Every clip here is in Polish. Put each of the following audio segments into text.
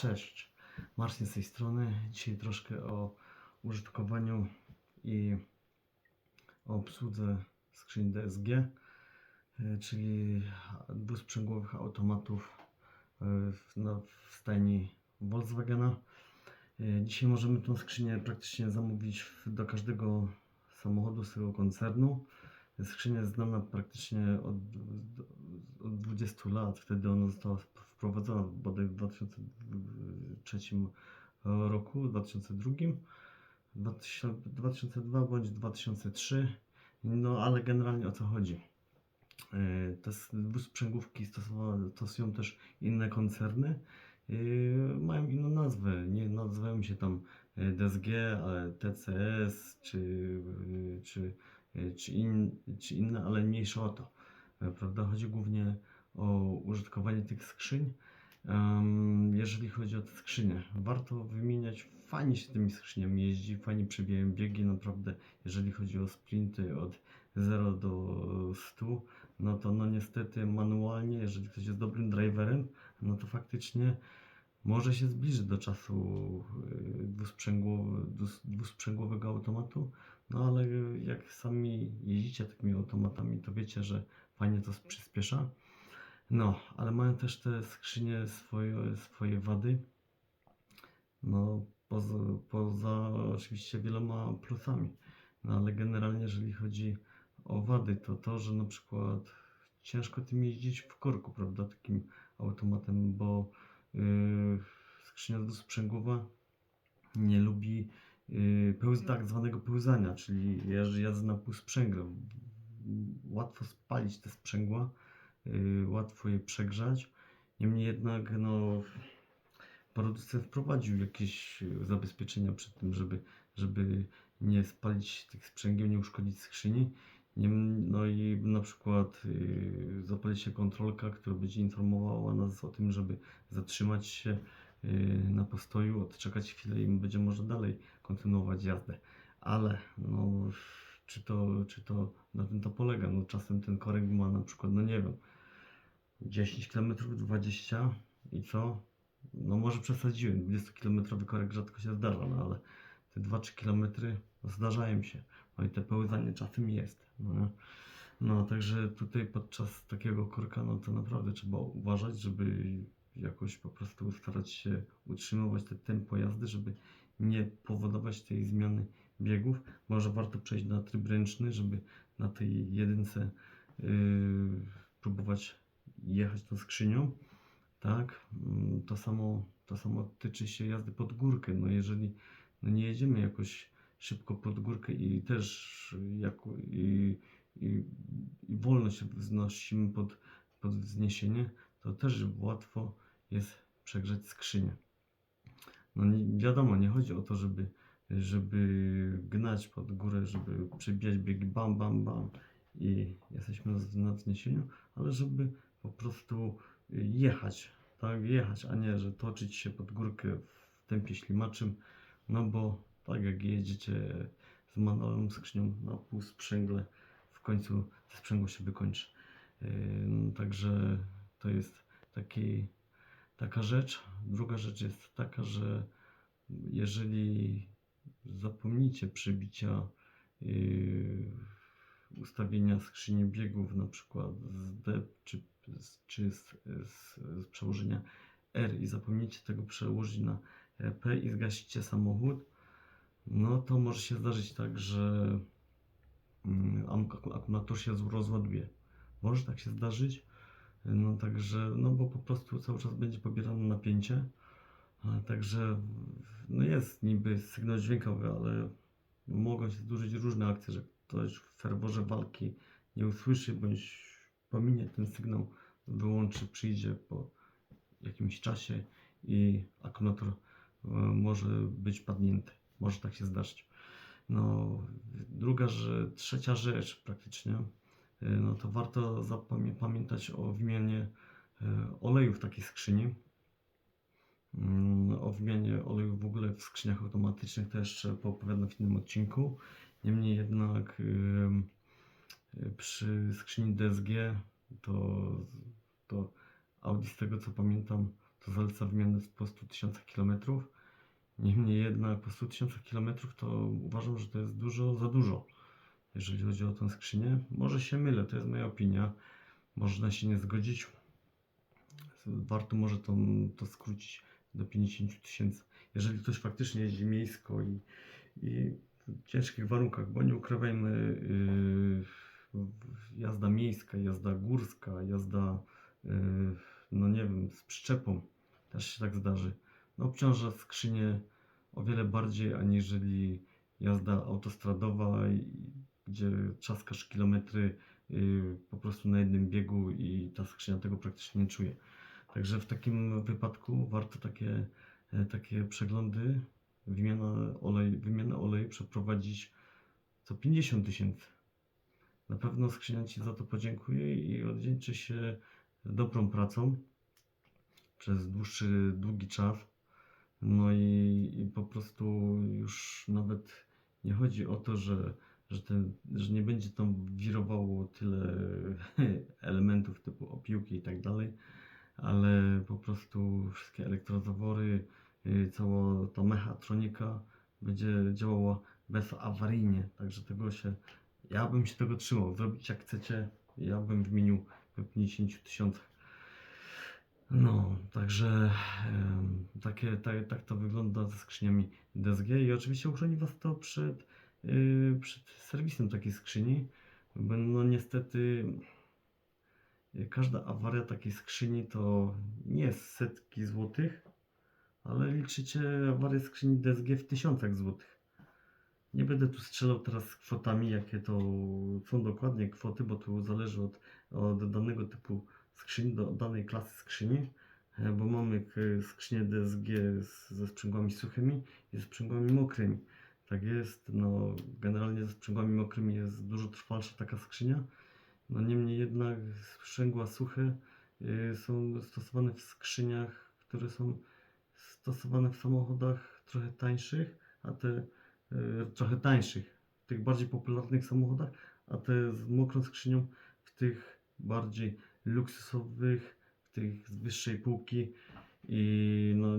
Cześć, Marcin z tej strony. Dzisiaj troszkę o użytkowaniu i o obsłudze skrzyń DSG, e, czyli dwusprzęgłowych automatów e, w, no, w stajni Volkswagena. E, Dzisiaj możemy tą skrzynię praktycznie zamówić do każdego samochodu z tego koncernu. Skrzynia jest znana praktycznie od, od 20 lat. Wtedy ona została wprowadzona bodaj w 2003 roku, 2002, 2000 2002 bądź 2003. No ale generalnie o co chodzi? E, Te s- dwusprzęgłówki stosowa- stosują też inne koncerny. e, Mają inną nazwę. Nie nazywają się tam e, DSG, ale TCS czy, czy, czy, in, czy inne, ale mniejsza o to. E, Prawda? Chodzi głównie o użytkowanie tych skrzyń. Jeżeli chodzi o te skrzynie, warto wymieniać. Fajnie się tymi skrzyniami jeździ, fajnie przebijają biegi. Naprawdę, jeżeli chodzi o sprinty od 0 do 100, no to no niestety manualnie, jeżeli ktoś jest dobrym driverem, no to faktycznie może się zbliżyć do czasu y, dwusprzęgłowego automatu. No ale jak sami jeździcie takimi automatami, to wiecie, że fajnie to przyspiesza. No, ale mają też te skrzynie swoje, swoje wady. No, poza, poza oczywiście wieloma plusami. No, ale generalnie, jeżeli chodzi o wady, to to, że na przykład ciężko tym jeździć w korku, prawda, takim automatem, bo yy, skrzynia dwusprzęgłowa nie lubi pełz, tak zwanego pełzania, czyli jazdy na półsprzęgle. Łatwo spalić te sprzęgła, yy, łatwo je przegrzać. Niemniej jednak, no, producent wprowadził jakieś zabezpieczenia przed tym, żeby, żeby nie spalić tych sprzęgieł, nie uszkodzić skrzyni. No i na przykład yy, zapali się kontrolka, która będzie informowała nas o tym, żeby zatrzymać się na postoju, odczekać chwilę i będzie można dalej kontynuować jazdę. Ale no, czy to, czy to na tym to polega? No czasem ten korek ma na przykład, no nie wiem, 10 km, 20 i co? No może przesadziłem, 20 km korek rzadko się zdarza, no ale te 2-3 km zdarzają się. No i te pełzanie czasem jest. No, no także tutaj podczas takiego korka, no to naprawdę trzeba uważać, żeby jakoś po prostu starać się utrzymywać te tempo jazdy, żeby nie powodować tej zmiany biegów. Może warto przejść na tryb ręczny, żeby na tej jedynce yy, próbować jechać tą skrzynią. Tak, Mm, to samo, to samo tyczy się jazdy pod górkę. No jeżeli no nie jedziemy jakoś szybko pod górkę i też jako, i, i, i wolno się wznosimy pod, pod wzniesienie, to też łatwo jest przegrzać skrzynię. No nie, wiadomo, nie chodzi o to, żeby, żeby gnać pod górę, żeby przebijać biegi bam, bam, bam i jesteśmy na- wzniesieniu, ale żeby po prostu jechać, tak, jechać, a nie, że toczyć się pod górkę w tempie ślimaczym, no bo tak jak jedziecie z manualną skrzynią na pół sprzęgle, w końcu sprzęgło się wykończy. Yy, Także to jest taki, taka rzecz. Druga rzecz jest taka, że jeżeli zapomnicie przybicia yy, ustawienia skrzyni biegów, na przykład z D czy, czy z, z, z przełożenia R i zapomnicie tego przełożyć na P i zgasicie samochód, no to może się zdarzyć tak, że mm, ak- akumulator się rozładuje. Może tak się zdarzyć, no także, no bo po prostu cały czas będzie pobierane napięcie, a także no jest niby sygnał dźwiękowy, ale mogą się zdarzyć różne akcje, że ktoś w ferworze walki nie usłyszy bądź pominie ten sygnał, wyłączy, przyjdzie po jakimś czasie i akumulator e, może być padnięty. Może tak się zdarzyć. No, druga rzecz, trzecia rzecz praktycznie, e, no to warto pamiętać o wymianie e, oleju w takiej skrzyni. Mm, O wymianie oleju w ogóle w skrzyniach automatycznych to jeszcze poopowiadam w innym odcinku. Niemniej jednak y, przy skrzyni DSG to, to Audi z tego co pamiętam to zaleca wymianę po 100 tysiącach kilometrów. Niemniej jednak po 100 tysiącach kilometrów to uważam, że to jest dużo za dużo, jeżeli chodzi o tę skrzynię. Może się mylę, to jest moja opinia. Można się nie zgodzić. Warto może to, to skrócić do 50 tysięcy. Jeżeli ktoś faktycznie jeździ miejsko i, i w ciężkich warunkach, bo nie ukrywajmy, yy, jazda miejska, jazda górska, jazda, yy, no nie wiem, z przyczepą też się tak zdarzy. No obciąża skrzynię o wiele bardziej aniżeli jazda autostradowa, i, gdzie trzaskasz kilometry yy, po prostu na jednym biegu i ta skrzynia tego praktycznie nie czuje. Także w takim wypadku warto takie, e, takie przeglądy, wymiana, olej, wymiana oleju przeprowadzić co 50 tysięcy. Na pewno skrzynia Ci za to podziękuje i odwdzięczy się dobrą pracą przez dłuższy, długi czas. No i, i po prostu już nawet nie chodzi o to, że, że, ten, że nie będzie tam wirowało tyle elementów typu opiłki i tak dalej, ale po prostu wszystkie elektrozawory, y, cała ta mechatronika będzie działała bezawaryjnie. Także tego się, ja bym się tego trzymał. Zrobić jak chcecie, ja bym wymienił po 50 tysiącach. No, także takie, tak, tak to wygląda ze skrzyniami DSG i oczywiście uchroni Was to przed, przed serwisem takiej skrzyni, bo no niestety yy, każda awaria takiej skrzyni to nie jest setki złotych, ale liczycie awarię skrzyni DSG w tysiącach złotych. Nie będę tu strzelał teraz kwotami, jakie to są dokładnie kwoty, bo to zależy od, od danego typu skrzyni, do danej klasy skrzyni, e, bo mamy k- skrzynię DSG z, ze sprzęgłami suchymi i ze sprzęgłami mokrymi. Tak jest, no generalnie ze sprzęgłami mokrymi jest dużo trwalsza taka skrzynia, no niemniej jednak sprzęgła suche y, są stosowane w skrzyniach, które są stosowane w samochodach trochę tańszych, a te y, trochę tańszych, w tych bardziej popularnych samochodach, a te z mokrą skrzynią w tych bardziej luksusowych, w tych z wyższej półki i no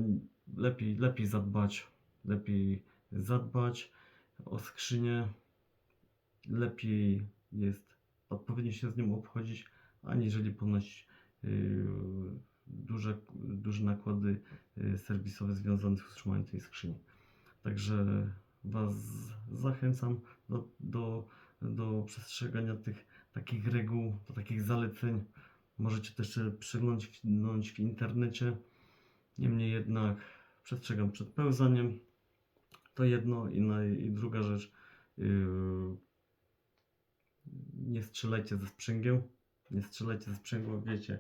lepiej, lepiej zadbać, lepiej zadbać o skrzynię, lepiej jest odpowiednio się z nią obchodzić, aniżeli ponosić yy, duże, duże nakłady yy, serwisowe związane z utrzymaniem tej skrzyni. Także Was zachęcam do, do, do przestrzegania tych takich reguł, do takich zaleceń. Możecie też się przeglądnąć w internecie. Niemniej jednak przestrzegam przed pełzaniem. To jedno i, na, i druga rzecz. Yy, nie strzelajcie ze sprzęgieł. Nie strzelajcie ze sprzęgła, wiecie.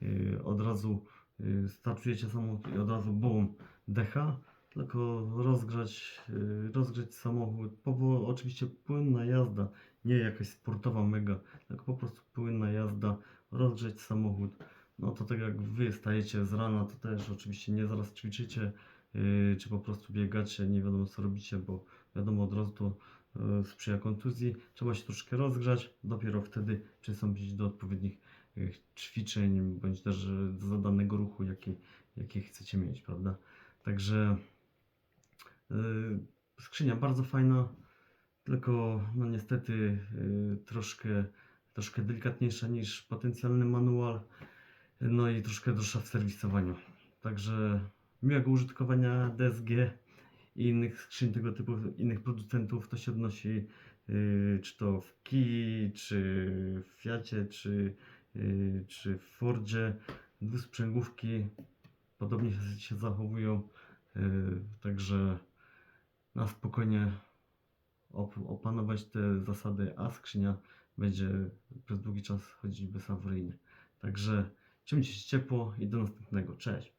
Yy, od razu yy, startujecie samochód i od razu bum, decha. Tylko rozgrzać, yy, rozgrzać samochód. Powo- oczywiście płynna jazda, nie jakaś sportowa mega, tylko po prostu płynna jazda, rozgrzeć samochód. No to tak jak wy stajecie z rana, to też oczywiście nie zaraz ćwiczycie, czy po prostu biegacie, nie wiadomo co robicie, bo wiadomo od razu to yy, sprzyja kontuzji. Trzeba się troszkę rozgrzać, dopiero wtedy przystąpić do odpowiednich yy, ćwiczeń, bądź też do zadanego ruchu, jaki, jaki chcecie mieć, prawda? Także skrzynia bardzo fajna, tylko no niestety troszkę, troszkę delikatniejsza niż potencjalny manual, no i troszkę droższa w serwisowaniu. Także miłego użytkowania DSG i innych skrzyń tego typu, innych producentów. To się odnosi yy, czy to w Kii, czy w Fiacie, czy, yy, czy w Fordzie. Dwusprzęgłówki podobnie się, zachowują. Yy, także na spokojnie op- opanować te zasady, a skrzynia będzie przez długi czas chodzić bezawaryjnie. Także trzymajcie się ciepło i do następnego. Cześć!